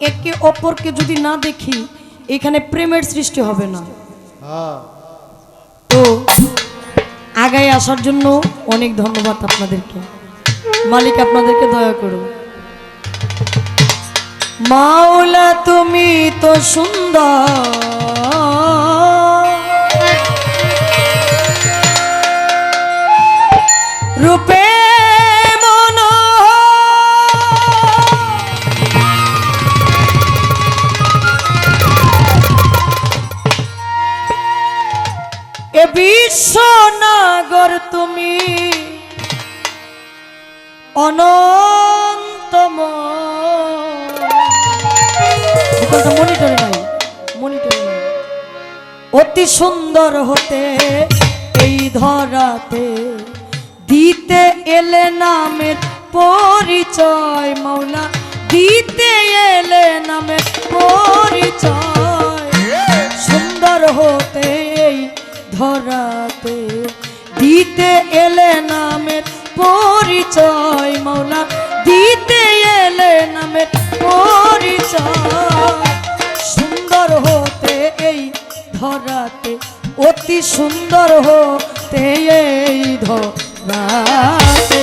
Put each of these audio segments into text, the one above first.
একে অপরকে যদি না দেখি, এখানে প্রেমের সৃষ্টি হবে না। তো আগায় আসার জন্য অনেক ধন্যবাদ আপনাদেরকে। মালিক আপনাদেরকে দয়া করুন। মাওলা, তুমি তো সুন্দর। সুন্দর হতে এই ধরাতে দিতে এলে নামের পরিচয় মৌলা দিতে এলে নামের পরিচয়। সুন্দর হতে এই ধরাতে দিতে এলে নামের পরিচয় মাওলা ধরাতে অতি সুন্দর হতে এই ধরাতে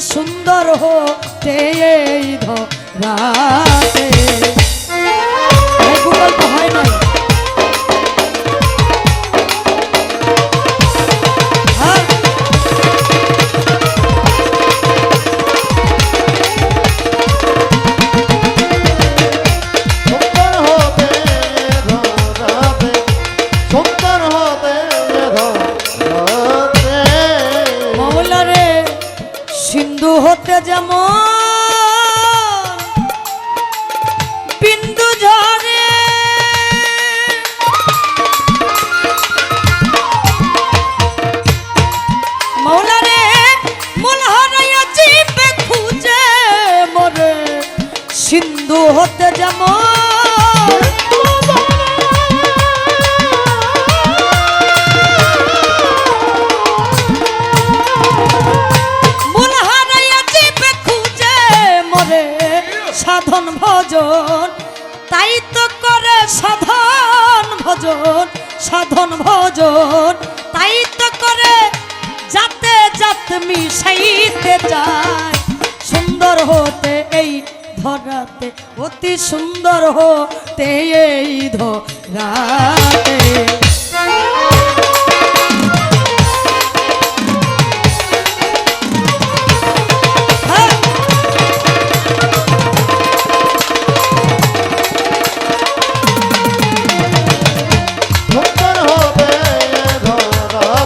সুন্দর হতে এই ধরাতে। সিন্ধু যেমন বিন্দু ঝরে মৌলারে মূল হারাইয়া জিবে খুঁজে মরে সিন্ধু হতে যেমন সাধন ভজন, তাই তো করে সাধন ভজন সাধন ভজন, তাই তো করে যাতে যাত মিশাইতে যায়। সুন্দর হতে এই ধরাতে, অতি সুন্দর হতে এই ধরাতে।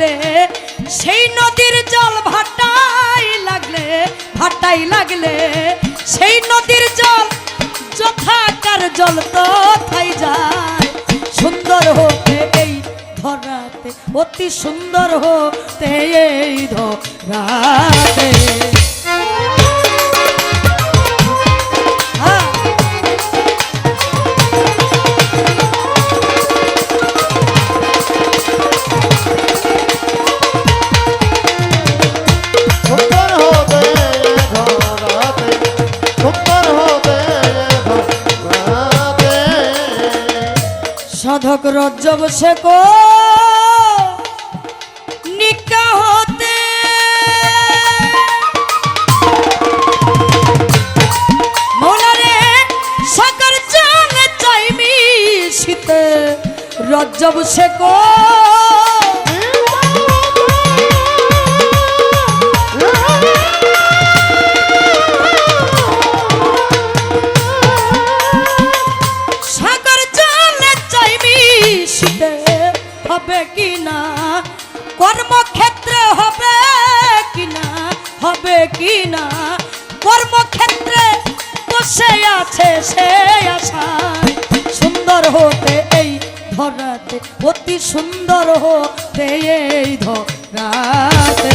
লাগলে, সেই নদীর জল ভাটাই লাগলে ভাটাই লাগলে, সেই নদীর জল যথাকার জল তথাই যায়। সুন্দর হতে এই ধরাতে, অতি সুন্দর হতে এই ধরাতে। সাধক রজ্জব শেখ নিকা হতে। মৌলারে সাকার রজ্জব শেখ। হবে কি না কর্মক্ষেত্রে হবে কি না হবে কি না কর্মক্ষেত্রে বসে আছে, সে আশায় সুন্দর হতে এই ধরাতে, অতি সুন্দর হতে এই ধরাতে।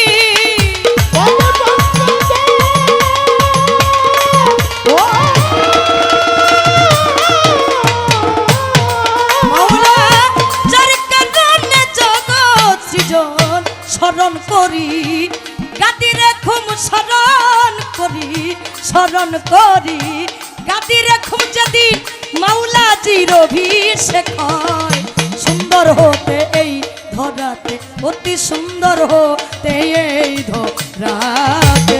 গাদি খুব স্মরণ করি স্মরণ করি। গাদিরে খুব যদি মাওলা জির অভিষেক হয় সুন্দর হতে এই ধরাতে, অতি সুন্দর হতে এই ধরাতে।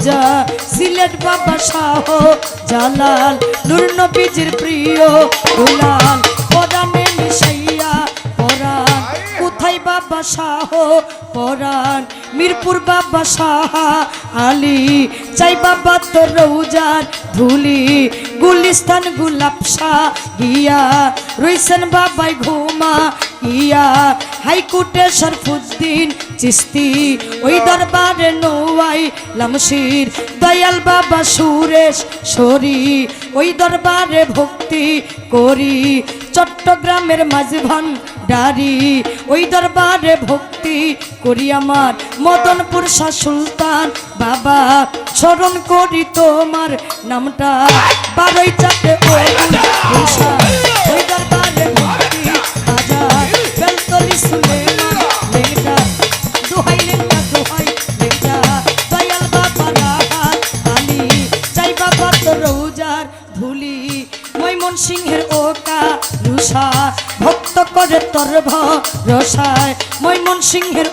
রাজা সিলেট বাবা শাহ জালাল, নূর নবীজির প্রিয় দুলাল। পরাণে মিশাইয়া পরাণ। কোথায় বাবা শাহ পরাণ? মিরপুর বাবা শাহ আলী। চাই বাবা তোর রৌজার ধুলি। গুলিস্তান শাহ গিয়া। রইসেন বাবাই ঘুমা ইয়া হাইকোর্টে শরফুদ্দিন চিস্তি, ওই দরবারে নোয়াই লামশির। দয়াল বাবা সুরেশ সরি, ওই দরবারে ভক্তি করি। চট্টগ্রামের মাঝভান ডারি, ওই দরবারে ভক্তি করি আমার। মদনপুর শাহ সুলতান বাবা, স্মরণ করি তোমার নামটা। বারোই চারটে ভরসায় ময়মন সিংহের